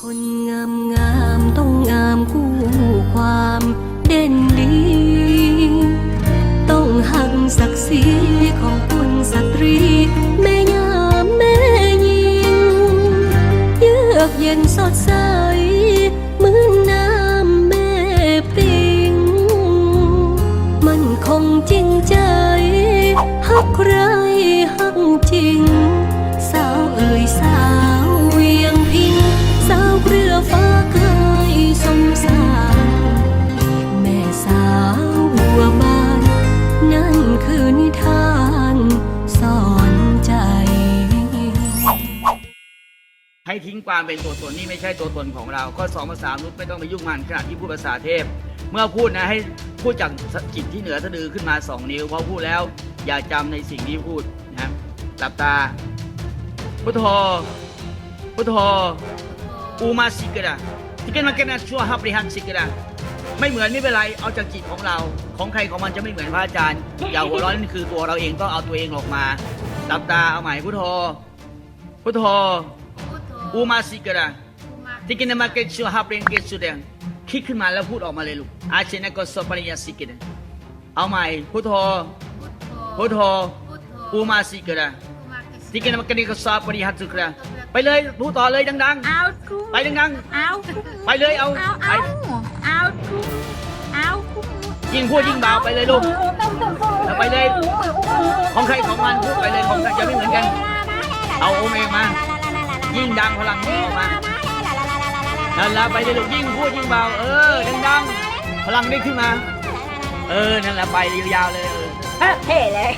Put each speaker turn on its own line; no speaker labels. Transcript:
คนงามงามต้องงามคู่ความเด่นดี ต้องหักศักดิ์ศรีของคุณสตรี แม่ยามแม่ยิง เยือกเย็นสดใสเหมือนน้ำแม่ปิง มันคงจริงใจ หักใครหักจริง คือนิทานสอนใจ
ให้ทิ้งความเป็นตัวตนนี่ไม่ใช่ตัวตนของเรา ข้อสองภาษามนุษย์ไม่ต้องไปยุ่งมันขณะที่พูดภาษาเทพ เมื่อพูดนะให้พูดจากจิตที่เหนือสะดือขึ้นมาสองนิ้วพอพูดแล้ว อย่าจำในสิ่งที่พูดนะหลับตาพุทโธพุทโธอูมาสิกระที่กันมาเกนนะชั่วฮับริฮันสิกระ ไม่เหมือนไม่เป็นไรเอาจากจิตของเรา ของใครของมันจะไม่เหมือนพระอาจารย์ อย่าหัวเร้อนนี่คือตัวเราเองต้องเอาตัวเองออกมาหลับตาเอาใหม่พุทโธพุทโธอูมาสิกระที่กินมาเกตชูฮับเรนเกตชูเดงคิดขึ้นมาแล้วพูดออกมาเลยลูกอาเชนะก็สปริยาสิกินเอาใหม่พุทโธพุทโธอูมาสิกระที่กินมาเกตก็สปริยาสุกระไปเลยพูดต่อเลยดัง
เอาทุ่ม
ๆไปดัง
เอาทุ่ม
ๆไปเลยเอา
เอา
ไป
เอาเอา ทุ่มเอาทุ่ม
ยิ่งพูดยิ่งเบาไปเลยลูกแล้วไปเลย ของใครของมันพูดไปเลยของใครจะไม่เหมือนกัน เอาโอมเองมา ยิ่งดังพลังยิ่งออกมานั่นละไปเลยลูกยิ่งพูดยิ่งเบา เออดังๆพลังได้ขึ้นมา เออนั่นแหละไปยาวๆเลยเออ
เท่เลย